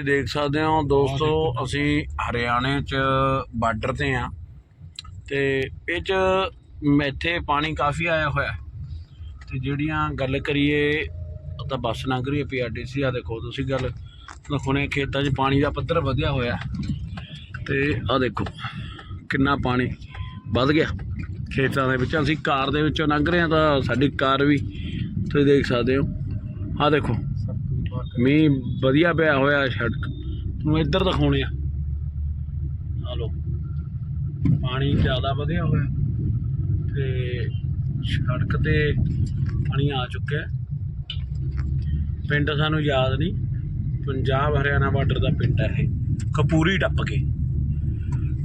ਤੁਸੀਂ ਦੇਖ ਸਕਦੇ ਹੋ ਦੋਸਤੋ ਅਸੀਂ ਹਰਿਆਣੇ ਚ ਬਾਰਡਰ ਤੇ ਆ ਤੇ ਇਹ ਚ ਮੈਥੇ ਪਾਣੀ ਕਾਫੀ ਆਇਆ ਹੋਇਆ ਤੇ ਜਿਹੜੀਆਂ ਗੱਲ ਕਰੀਏ ਤਾਂ ਬੱਸ ਲੰਘ ਰਹੀ ਹੈ ਪੀਆਰਟੀਸੀ ਆ ਦੇਖੋ ਤੁਸੀਂ ਗੱਲ ਦਿਖਾਉਣੇ ਖੇਤਾਂ 'ਚ ਪਾਣੀ ਦਾ ਪੱਧਰ ਵਧਿਆ ਹੋਇਆ ਤੇ ਆ ਦੇਖੋ ਕਿੰਨਾ ਪਾਣੀ ਵੱਧ ਗਿਆ ਖੇਤਾਂ ਦੇ ਵਿੱਚ। ਅਸੀਂ ਕਾਰ ਦੇ ਵਿੱਚੋਂ ਲੰਘ ਰਹੇ ਹਾਂ ਤਾਂ ਸਾਡੀ ਕਾਰ ਵੀ ਤੁਸੀਂ ਦੇਖ ਸਕਦੇ ਹੋ। ਆ ਦੇਖੋ ਮੀਂਹ ਵਧੀਆ ਪਿਆ ਹੋਇਆ ਸੜਕ ਨੂੰ ਇੱਧਰ ਦਿਖਾਉਣੇ ਆ। ਆ ਲੋ ਪਾਣੀ ਜ਼ਿਆਦਾ ਵਧਿਆ ਹੋਇਆ। ਤੇ ਸੜਕ ਤੇ ਪਾਣੀ ਆ ਚੁੱਕਿਆ ਪਿੰਡ ਸਾਨੂੰ ਯਾਦ ਨਹੀਂ। ਪੰਜਾਬ ਹਰਿਆਣਾ ਬਾਰਡਰ ਦਾ ਪਿੰਡ ਹੈ ਇਹ। ਕਪੂਰੀ ਟੱਪ ਕੇ।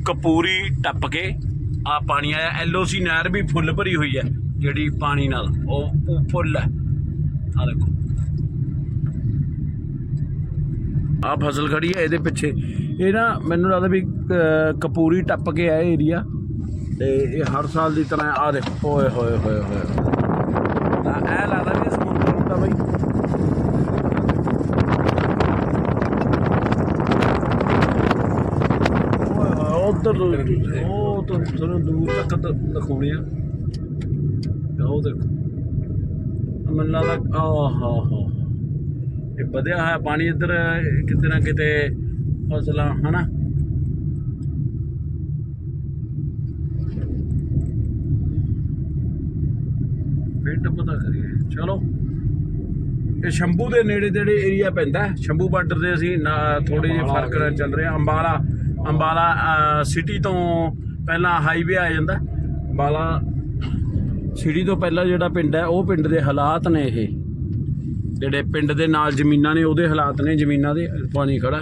ਕਪੂਰੀ ਟੱਪ ਕੇ ਆ ਪਾਣੀ ਆਇਆ। ਐਲਓਸੀ ਨਹਿਰ ਵੀ ਫੁੱਲ ਭਰੀ ਹੋਈ ਹੈ। ਜਿਹੜੀ ਪਾਣੀ ਨਾਲ। ਉਹ ਫੁੱਲ ਹੈ। ਆ ਦੇਖੋ। ਆ ਫਸਲ ਖੜੀ ਹੈ ਇਹਦੇ ਪਿੱਛੇ। ਇਹ ਨਾ ਮੈਨੂੰ ਲੱਗਦਾ ਵੀ ਕਪੂਰੀ ਟੱਪ ਕੇ ਆ ਏਰੀਆ ਤੇ ਇਹ ਹਰ ਸਾਲ ਦੀ ਤਰ੍ਹਾਂ ਆ ਦੇਖੋ ਓਏ ਹੋਏ ਹੋਏ ਹੋਏ। ਤਾਂ ਇਹ ਲੱਗਦਾ ਵੀ ਸਮੁੰਦਰ ਹੁੰਦਾ ਬਈ ਉਧਰ ਉਹ ਤਾਂ ਤੁਹਾਨੂੰ ਦੂਰ ਤੱਕ ਦ- ਦਿਖਾਉਣੇ ਆ। ਉਹ ਦੇਖੋ। ਮੈਨੂੰ ਲੱਗਦਾ ਆਹ ਹਾ ਹਾ ਇਹ ਵਧਿਆ ਹੋਇਆ ਪਾਣੀ ਇੱਧਰ ਕਿਤੇ ਨਾ ਕਿਤੇ ਫਸਲਾਂ ਹਨਾ? ਪਿੰਡ ਪਤਾ ਕਰੀਏ। ਚਲੋ। ਇਹ ਸ਼ੰਭੂ ਦੇ ਨੇੜੇ ਤੇੜੇ ਏਰੀਆ ਪੈਂਦਾ। ਸ਼ੰਭੂ ਬਾਰਡਰ ਦੇ ਅਸੀਂ ਥੋੜੇ ਜਿਹੇ ਫ਼ਰਕ ਨਾਲ ਚੱਲ ਰਹੇ। ਅੰਬਾਲਾ ਅੰਬਾਲਾ ਸਿਟੀ ਤੋਂ ਪਹਿਲਾਂ ਹਾਈਵੇ ਆ ਜਾਂਦਾ। ਅੰਬਾਲਾ ਸਿਟੀ ਤੋਂ ਪਹਿਲਾਂ ਜਿਹੜਾ ਪਿੰਡ ਹੈ ਉਹ ਪਿੰਡ ਦੇ ਹਾਲਾਤ ਨੇ ਇਹ। ਜਿਹੜੇ ਪਿੰਡ ਦੇ ਨਾਲ ਜ਼ਮੀਨਾਂ ਨੇ ਉਹਦੇ ਹਾਲਾਤ ਨੇ ਜ਼ਮੀਨਾਂ ਦੇ ਪਾਣੀ ਖੜਾ